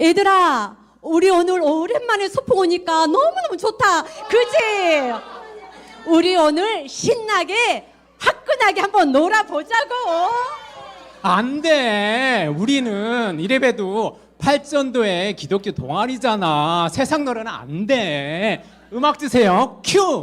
얘들아, 우리 오늘 오랜만에 소풍 오니까 너무너무 좋다. 그지? 우리 오늘 신나게 화끈하게 한번 놀아보자고. 안 돼. 우리는 이래봬도 팔전도의 기독교 동아리잖아. 세상 노래는 안 돼. 음악 주세요. 큐!